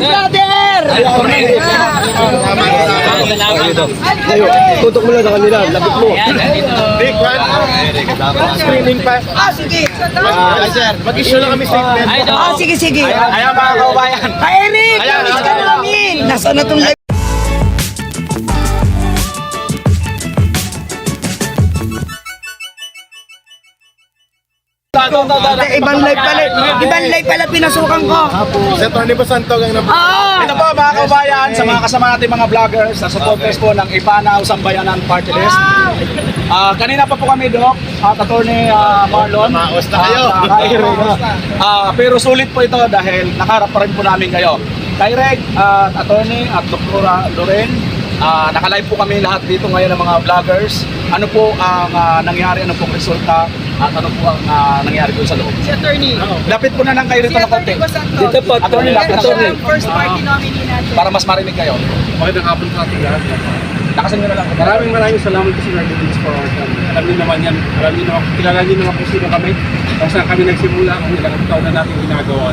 brother! Tutok mo lang sa kanila, labit mo. Big one. Screening pa. Ah, sige. Ah, sir, mag-issue lang kami statement. Ah, sige, sige. Ayan mga kaubayan. Ka Eric, Ayan, namiss ka ayan. namin. Nasaan na itong live? Eh, ibang live pala. Ibang live pala pinasukan ko. Si Tony Basantog ang nab- Ah! Ito po mga kabayan, sa mga kasama natin mga vloggers, sa supporters po ng Ipanaw Sambayanan Party List. Ah, kanina pa po kami, Doc, at attorney ah, Marlon. Maos na kayo. Ah, kay Reg. Ah, pero sulit po ito dahil nakaharap pa rin po namin kayo. Kay Reg, at attorney, at Dr. Loren, ah, nakalive po kami lahat dito ngayon ng mga vloggers. Ano po ang ah, nangyari, ano pong resulta, at ano po ang ah, nangyari doon sa loob. Si attorney. Lapit po na lang kayo Si rito na konti. attorney Basanto. Dito po, Attorney, attorney. ang first party nominee natin. Para mas marinig kayo. Magandang hapon sa ating lahat. Lakasan nyo na lang. Maraming maraming salamat po sa Nerdiness for our time. Alam niyo naman yan. Alam niyo naman, kilala niyo naman kung sino kami. Kung saan kami nagsimula, kung ilang taon na natin ginagawa.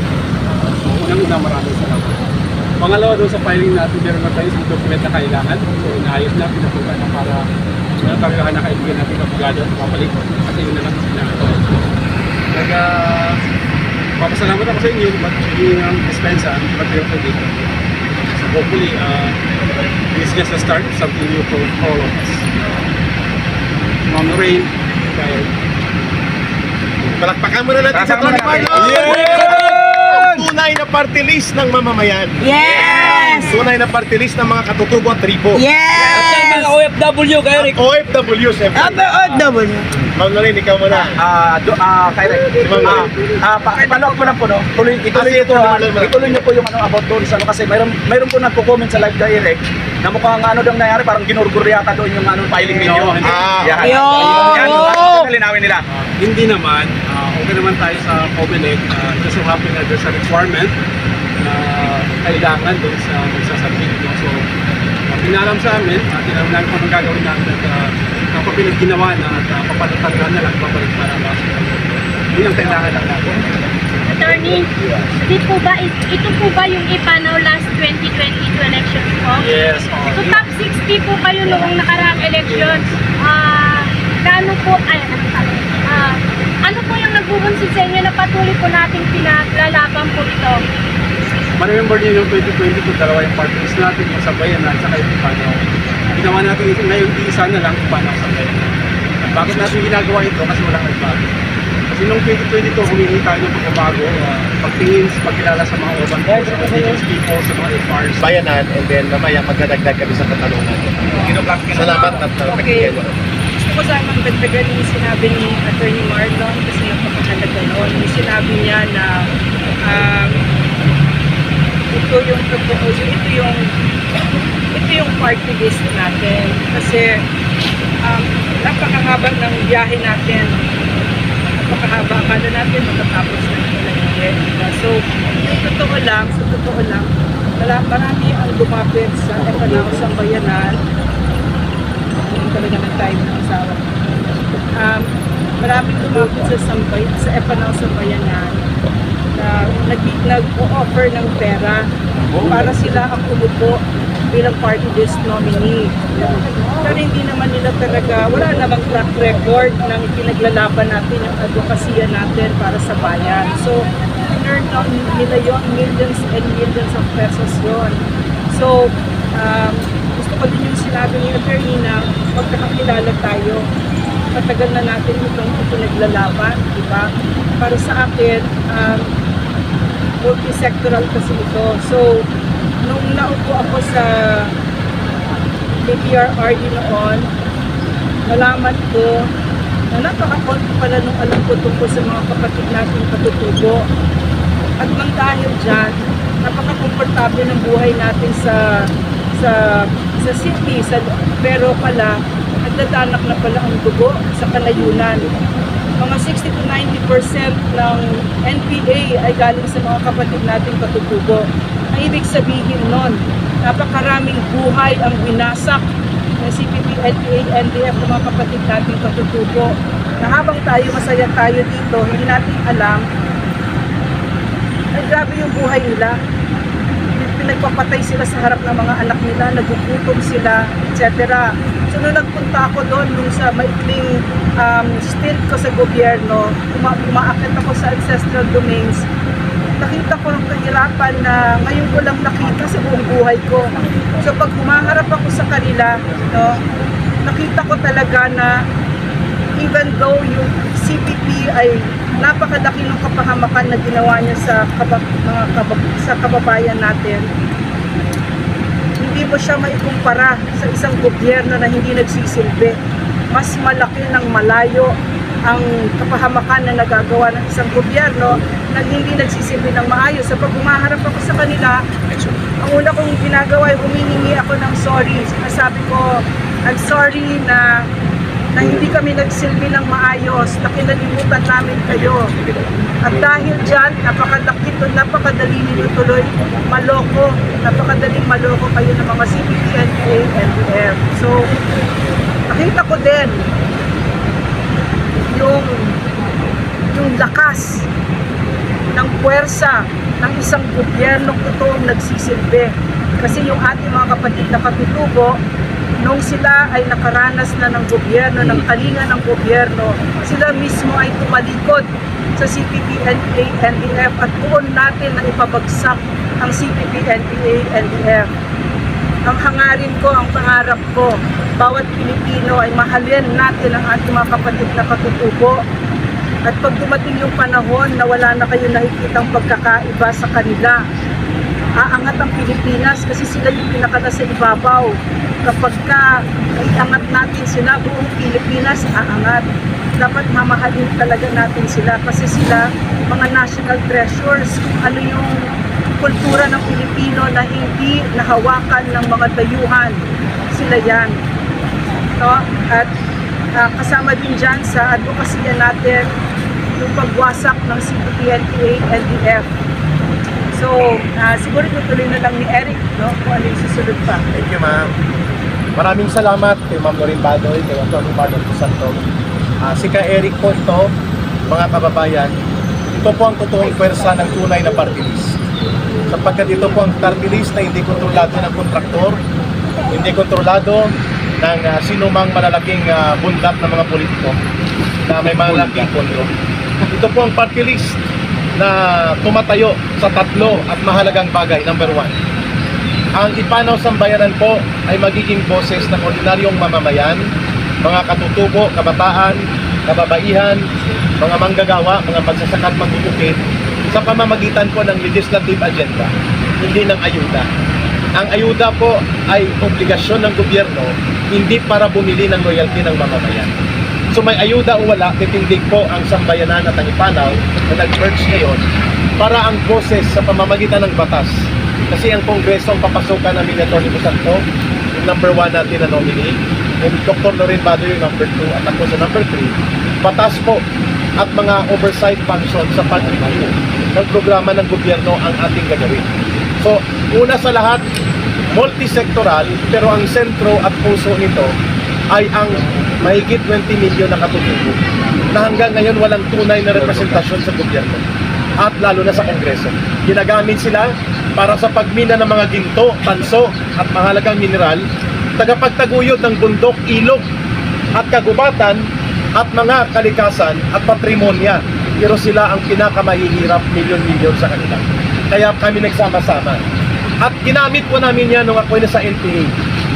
So, unang-una maraming salamat. Pangalawa doon sa filing natin, meron na tayo sa document na kailangan. So, inaayos na, pinapunta na para kailangan na kaibigan natin kapagado at papalit. Kasi yun na lang ang ginagawa. Kaya, papasalamat ako sa inyo, but hindi ang dispensa, but you're for dito. So hopefully, uh, this is just a start, something new for all of us. Ma'am Lorraine, kaya Palakpakan mo na natin si Tony Marlon. Tunay na party list ng mamamayan. Yes! Tunay na party list ng mga katutubo at tribo. Yes! OFW kayo, Rick. OFWs, every. ABOW. Ma'am Lorraine, ikaw muna. Ah, do, ah, kay Reg. Ma'am Ah, ah, pa, follow up ko lang po, no? Tuloy, ituloy Ah, sige, niyo po, ah, tuloy, tuloy. ituloy niyo po yung ano about doon sa ano kasi mayroon mayroon po nagko-comment sa live kay Reg na mukhang ano daw nangyari parang ginurgur yata doon yung ano filing ninyo. Ah, Yan. Ayun. Yan, yan, linawin nila. uh, hindi naman, uh, okay naman tayo sa COMELEC. Uh, just so happen na there's a requirement na kailangan doon sa magsasabit. Uh, pinalam sa amin, uh, tinanong namin kung anong gagawin namin at uh, kapag pinagginawa na at uh, papatatagan na lang, babalik para mas. Yun ang kailangan lang natin. Attorney, di po ba, ito po ba yung ipanaw last 2022 elections po? Yes. So top 60 po kayo noong nakaraang elections. Ah, gaano po, ay, ano? Ah, ano po yung nagbubunsod sa inyo na patuloy po nating pinaglalaban po ito? Ma-remember niyo yung 2022, dalawa yung partners natin, yung sabayan at saka yung Ipanaw. Ginawa natin ito ngayon, isa na lang Ipanaw sabayan. At bakit natin ginagawa ito? Kasi walang nagbago. Kasi noong 2022, humingi tayo ng pagbabago, uh, pagtingin, pagkilala sa mga urban people, sa indigenous people, sa mga FRs. bayanan and then mamaya magdadagdag kami sa katanungan. Salamat at uh, Okay. Gusto ko sanang dagdagan yung sinabi ni Attorney Marlon kasi napakahalaga noon. Yung sinabi niya na um, ito yung proposal, ito yung ito yung party list natin. Kasi um, napakahaba ng biyahe natin. Napakahaba. Akala natin matatapos na ito so yung totoo lang sa totoo lang wala, marami ang lumapit sa Epanao sa bayanan. Hindi talaga ng time ng asawa. Um, maraming lumapit sa Sambay, sa Epanao sa bayanan na nag, nag-offer ng pera para sila ang umupo bilang party list nominee. Pero hindi naman nila talaga, wala namang track record ng pinaglalaban natin yung advokasya natin para sa bayan. So, in-earn down nila yon millions and millions of pesos yon. So, um, gusto ko din yung sinabi ni attorney na magkakakilala tayo. Matagal na natin itong ipinaglalaban, di ba? Para sa akin, um, multi-sectoral kasi ito. So, nung naupo ako sa BPRRD noon, nalaman ko na napaka-konti pala nung alam ko tungkol sa mga kapatid natin katutubo. At nang dahil dyan, napaka-komportable ng buhay natin sa sa sa city, sa, pero pala, nagdadanak na pala ang dugo sa kanayunan mga 60 to 90% ng NPA ay galing sa mga kapatid nating katutubo. Ang ibig sabihin nun, napakaraming buhay ang winasak ng CPP, NPA, NDF ng mga kapatid nating katutubo. Na habang tayo, masaya tayo dito, hindi natin alam, ay grabe yung buhay nila. Nagpapatay sila sa harap ng mga anak nila, nagugutom sila, etc. So nung nagpunta ako doon, nung sa maikling um, stint ko sa gobyerno, uma- umaakit ako sa ancestral domains, nakita ko ang kahirapan na ngayon ko lang nakita sa buong buhay ko. So pag humaharap ako sa kanila, no, nakita ko talaga na even though yung CPP ay napakalaki ng kapahamakan na ginawa niya sa kaba, mga kaba- sa kababayan natin, hindi mo siya maikumpara sa isang gobyerno na hindi nagsisilbi. Mas malaki ng malayo ang kapahamakan na nagagawa ng isang gobyerno na hindi nagsisilbi ng maayos. Sa pag humaharap ako sa kanila, ang una kong ginagawa ay humihingi ako ng sorry. Sinasabi ko, I'm sorry na na hindi kami nagsilbi ng maayos, na kinalimutan namin kayo. At dahil dyan, napakadaki to, napakadali ninyo tuloy maloko, napakadaling maloko kayo ng mga CPP, NPA, NDF. So, nakita ko din yung yung lakas ng puwersa ng isang gobyernong totoong nagsisilbi. Kasi yung ating mga kapatid na katutubo, nung sila ay nakaranas na ng gobyerno, ng kalinga ng gobyerno, sila mismo ay tumalikod sa CPP, NPA, NDF at doon natin na ipabagsak ang CPP, NPA, NDF. Ang hangarin ko, ang pangarap ko, bawat Pilipino ay mahalin natin ang ating mga kapatid na katutubo. At pag dumating yung panahon na wala na kayo nakikitang pagkakaiba sa kanila, aangat ang Pilipinas kasi sila yung pinaka sa ibabaw. Kapag ka iangat natin sila, buong Pilipinas aangat. Dapat mamahalin talaga natin sila kasi sila mga national treasures. Ano yung kultura ng Pilipino na hindi nahawakan ng mga dayuhan. Sila yan. No? At ah, kasama din dyan sa advokasya natin yung pagwasak ng CPP-NPA, NDF. So, ah, siguro tutuloy na lang ni Eric, no? Kung ano yung susunod pa. Thank you, ma'am. Maraming salamat kay Ma'am Lorin Badoy, kay Atty. Badoy Santo. Ah, si Ka Eric po ito, mga kababayan, ito po ang totoong pwersa ng tunay na party list. Sapagkat ito po ang party list na hindi kontrolado ng kontraktor, hindi kontrolado ng uh, sinumang malalaking ah, bundat ng mga politiko na may malalaking pondo. Ito po ang party list na tumatayo sa tatlo at mahalagang bagay. Number one, ang ipanaw sambayanan po ay magiging boses ng ordinaryong mamamayan, mga katutubo, kabataan, kababaihan, mga manggagawa, mga magsasaka at magbubukid sa pamamagitan po ng legislative agenda, hindi ng ayuda. Ang ayuda po ay obligasyon ng gobyerno, hindi para bumili ng loyalty ng mamamayan. So may ayuda o wala, titindig po ang sambayanan at ang ipanaw na nag-merge ngayon para ang boses sa pamamagitan ng batas. Kasi ang Kongreso ang papasokan namin na Tony Busanto, yung number one natin na nominee, and Dr. Loren Bado yung number two, at ako sa number three, batas po at mga oversight function sa pag-review ng programa ng gobyerno ang ating gagawin. So, una sa lahat, multisectoral, pero ang sentro at puso nito ay ang mahigit 20 milyon na katutubo na hanggang ngayon walang tunay na representasyon sa gobyerno at lalo na sa Kongreso. Ginagamit sila para sa pagmina ng mga ginto, tanso at mahalagang mineral, tagapagtaguyod ng bundok, ilog at kagubatan at mga kalikasan at patrimonya. Pero sila ang pinakamahihirap milyon-milyon sa kanila. Kaya kami nagsama-sama. At ginamit po namin yan nung ako na sa NPA.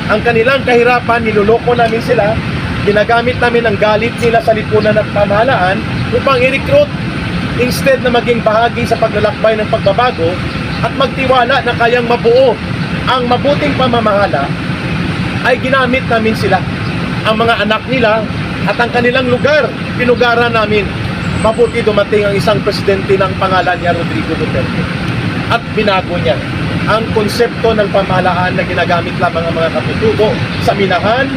Ang kanilang kahirapan, niluloko namin sila, ginagamit namin ang galit nila sa lipunan at pamahalaan upang i-recruit instead na maging bahagi sa paglalakbay ng pagbabago at magtiwala na kayang mabuo ang mabuting pamamahala ay ginamit namin sila. Ang mga anak nila at ang kanilang lugar pinugaran namin. Mabuti dumating ang isang presidente ng pangalan niya Rodrigo Duterte at binago niya ang konsepto ng pamahalaan na ginagamit lamang ang mga katutubo sa minahan,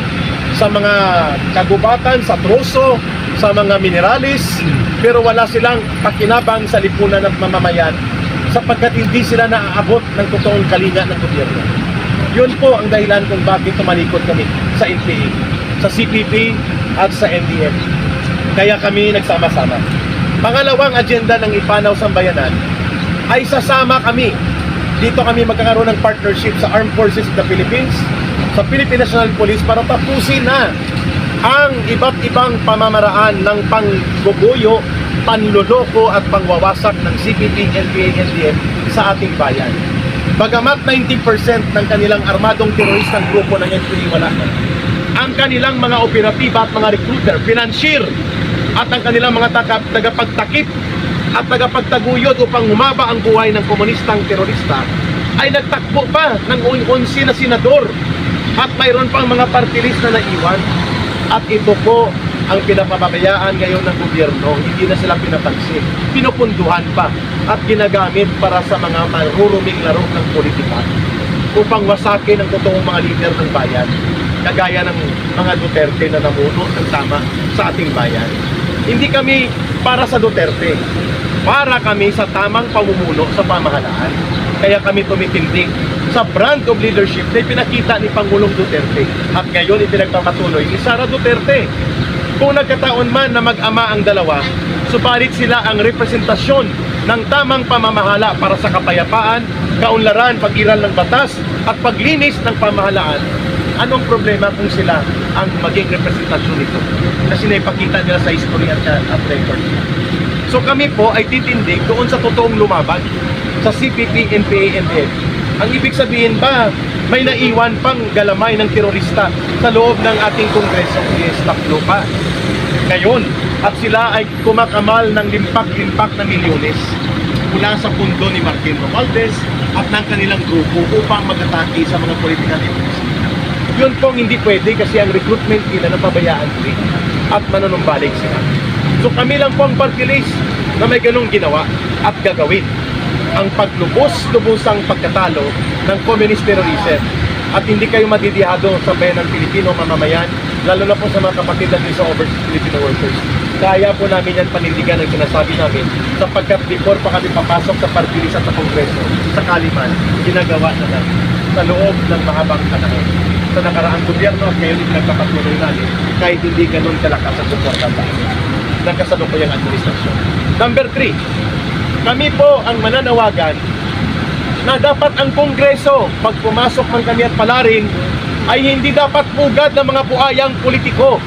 sa mga kagubatan, sa troso, sa mga mineralis, pero wala silang pakinabang sa lipunan ng mamamayan sapagkat hindi sila naaabot ng totoong kalinga ng gobyerno. Yun po ang dahilan kung bakit tumalikod kami sa NPA, sa CPP at sa NDF. Kaya kami nagsama-sama. Pangalawang agenda ng Ipanaw Sambayanan ay sasama kami dito kami magkakaroon ng partnership sa Armed Forces of the Philippines, sa Philippine National Police para tapusin na ang iba't ibang pamamaraan ng pangguguyo, panluloko at pangwawasak ng CPP, NPA, NDF sa ating bayan. Bagamat 90% ng kanilang armadong teroristang grupo ng NPA wala na, ang kanilang mga operatiba at mga recruiter, financier, at ang kanilang mga tagapagtakip at tagapagtaguyod upang humaba ang buhay ng komunistang terorista ay nagtakbo pa ng 11 na senador. At mayroon pang mga party list na naiwan. At ito po ang pinapababayaan ngayon ng gobyerno. Hindi na sila pinapansin. Pinupunduhan pa at ginagamit para sa mga maruruming laro ng politika upang wasakin ang totoong mga lider ng bayan kagaya ng mga Duterte na namuno ng tama sa ating bayan hindi kami para sa Duterte para kami sa tamang pamumuno sa pamahalaan. Kaya kami tumitindig sa brand of leadership na pinakita ni Pangulong Duterte at ngayon ipinagpapatuloy ni Sara Duterte. Kung nagkataon man na mag-ama ang dalawa, subalit sila ang representasyon ng tamang pamamahala para sa kapayapaan, kaunlaran, pag-iral ng batas at paglinis ng pamahalaan, anong problema kung sila ang maging representasyon nito? Kasi naipakita nila sa history at, at record. So kami po ay titindig doon sa totoong lumaban sa CPP, NPA, NDF. Ang ibig sabihin ba, may naiwan pang galamay ng terorista sa loob ng ating kongreso, yes, taklo pa. Ngayon, at sila ay kumakamal ng limpak-limpak na milyones mula sa pundo ni Martin Romualdez at ng kanilang grupo upang mag-atake sa mga political enemies. Yun pong hindi pwede kasi ang recruitment nila napabayaan din at mananumbalik sila. So kami lang po ang party list na may ganong ginawa at gagawin ang paglubos-lubosang pagkatalo ng communist terrorism at hindi kayo madidihado sa bayan ng Pilipino mamamayan lalo na po sa mga kapatid natin sa overseas Filipino workers. Kaya po namin yan panindigan ang sinasabi namin sapagkat before pa kami papasok sa party list at sa kongreso sa Kaliman, ginagawa na namin sa loob ng mahabang panahon sa nakaraang gobyerno at ngayon nagpapatuloy namin kahit hindi ganun kalakas ang suporta amin ng kasalukuyang administrasyon. Number three, kami po ang mananawagan na dapat ang Kongreso, pag pumasok man kami at palarin, ay hindi dapat pugad ng mga buhayang politiko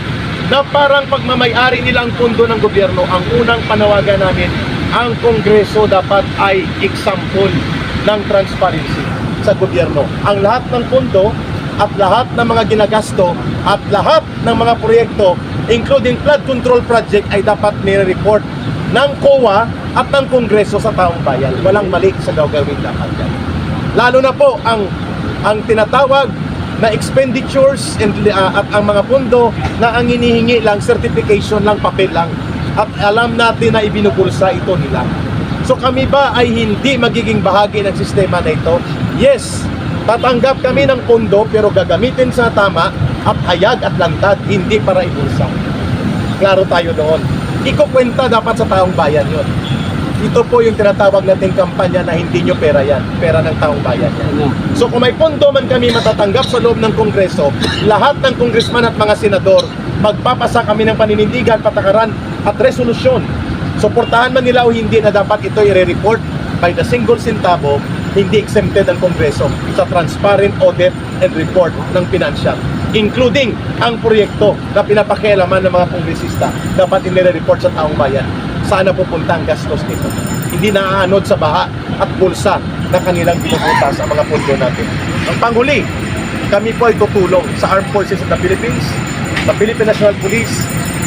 na parang pagmamayari nila ang pundo ng gobyerno. Ang unang panawagan namin, ang Kongreso dapat ay example ng transparency sa gobyerno. Ang lahat ng pundo at lahat ng mga ginagasto at lahat ng mga proyekto, including flood control project, ay dapat nire-report ng COA at ng Kongreso sa taong bayan. Walang mali sa gagawin dapat yan. Lalo na po ang ang tinatawag na expenditures and, uh, at ang mga pundo na ang hinihingi lang certification lang papel lang at alam natin na ibinubulsa ito nila. So kami ba ay hindi magiging bahagi ng sistema na ito? Yes, tatanggap kami ng pundo pero gagamitin sa tama at hayag at lantad, hindi para ibulsa. Klaro tayo doon. Ikukwenta dapat sa taong bayan yon. Ito po yung tinatawag nating kampanya na hindi nyo pera yan. Pera ng taong bayan yan. So kung may pondo man kami matatanggap sa loob ng Kongreso, lahat ng kongresman at mga senador, magpapasa kami ng paninindigan, patakaran at resolusyon. Suportahan man nila o hindi na dapat ito i-report by the single centavo, hindi exempted ang Kongreso sa transparent audit and report ng financial including ang proyekto na pinapakialaman ng mga kongresista. Dapat inire-report sa taong bayan. Sana pupunta ang gastos nito. Hindi naaanod sa baha at bulsa na kanilang binubutas ang mga pondo natin. Ang panghuli kami po ay tutulong sa Armed Forces of the Philippines sa Philippine National Police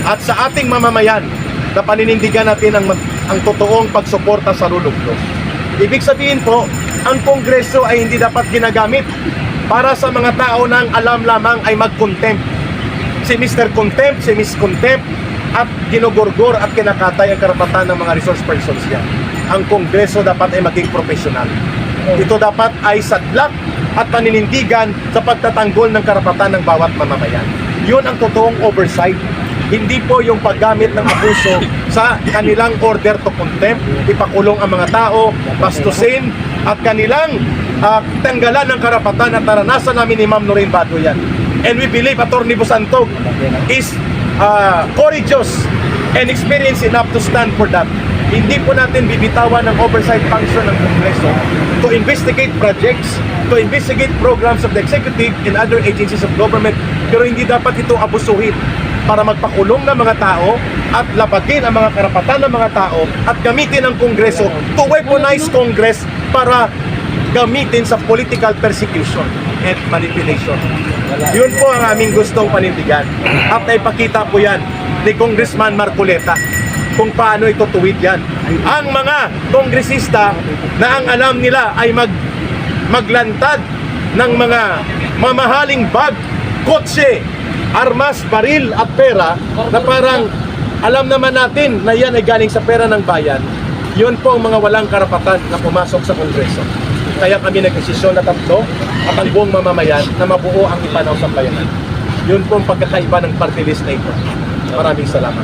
at sa ating mamamayan na paninindigan natin ang, ang totoong pagsuporta sa rule of law. Ibig sabihin po, ang Kongreso ay hindi dapat ginagamit para sa mga tao ang alam lamang ay mag-contempt. Si Mr. Contempt, si Miss Contempt, at ginugurgor at kinakatay ang karapatan ng mga resource persons yan. Ang Kongreso dapat ay maging profesional. Ito dapat ay sadlak at paninindigan sa pagtatanggol ng karapatan ng bawat mamamayan. Yun ang totoong oversight. Hindi po yung paggamit ng abuso sa kanilang order to contempt, ipakulong ang mga tao, bastusin, at kanilang ah, tanggalan ng karapatan at naranasan namin ni Ma'am Noreen Bato yan. And we believe Atty. Busantog is uh, courageous and experienced enough to stand for that. hindi po natin bibitawan ng oversight function ng Kongreso to investigate projects, to investigate programs of the executive and other agencies of government. Pero hindi dapat ito abusuhin para magpakulong ng mga tao at labagin ang mga karapatan ng mga tao at gamitin ang Kongreso to weaponize Congress para gamitin sa political persecution and manipulation. Yun po ang aming gustong panindigan. At naipakita po yan ni Congressman Marcoleta kung paano ito tuwid yan. Ang mga kongresista na ang alam nila ay mag maglantad ng mga mamahaling bag, kotse, armas, baril at pera na parang alam naman natin na yan ay galing sa pera ng bayan. Yun po ang mga walang karapatan na pumasok sa Kongreso. Kaya kami nagdesisyon na tatlo at ang buong mamamayan na mabuo ang ipanaw sa bayanan. Yun po ang pagkakaiba ng party list na ito. Maraming salamat.